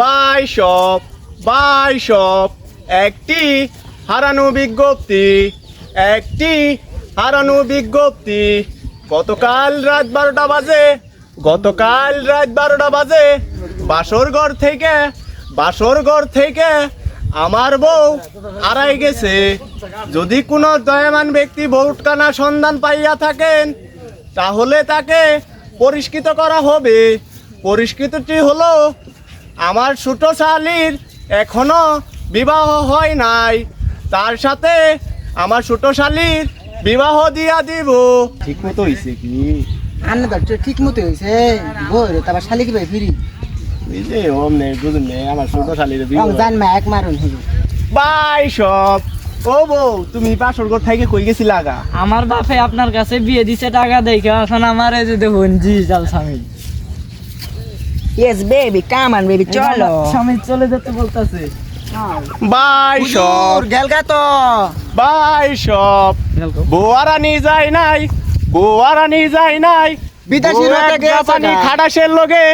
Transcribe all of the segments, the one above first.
বাইশপ বাইশপ একটি হারানো বিজ্ঞপ্তি, একটি হারানো বিজ্ঞপ্তি। গতকাল রাত বারোটা বাজে, গতকাল রাত বারোটা বাজে। বাসর ঘর থেকে, বাসর ঘর থেকে আমার বউ হারাই গেছে। যদি কোনো দয়ামান ব্যক্তি ভোটকানা সন্ধান পাইয়া থাকেন, তাহলে তাকে পরিষ্কৃত করা হবে। পরিষ্কৃতটি হলো আমার ছোট শালির এখনও বিবাহ হয় নাই। তার সাথে আমার ছোট শালির বিবাহ দিয়া দিব। ঠিক মতো হয়েছে কি? আন্না তো ঠিক মতো হয়েছে বই রে তারপর শালি কি ভাই ফিরি? এই যে ওম নেই বুঝুন নেই আমার ছোট শালির বিবাহ। জান মা এক মারুন বাই সব। ও বউ তুমি পাশর ঘর থেকে কই গেছিলা আগা আমার বাপে আপনার কাছে বিয়ে দিছে টাকা দেখে এখন আমার এই যে দেখুন জি চাল স্বামী। Yes baby come on baby চলো। স্বামী চলে যেতে বলতেছে। বাই সব। গেলগা তো বাই সব। বোয়ারানি যায় নাই বোয়ারানি যায় নাই। বিদেশি জাপানি গা। খাটাসের লগে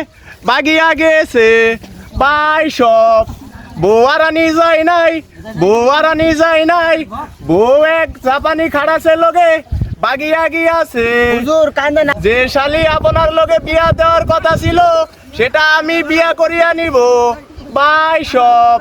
বাগিয়া গেছে। বাই সব। বোয়ারানি যায় নাই বোয়ারানি যায় নাই। বউ এক জাপানি খাটাসের লগে বাগিয়া গিয়াছে। হুজুর কান্দে না। যে শালি আপনার লগে বিয়া দেওয়ার কথা ছিল সেটা আমি বিয়া করিয়া নিব। বাই সব।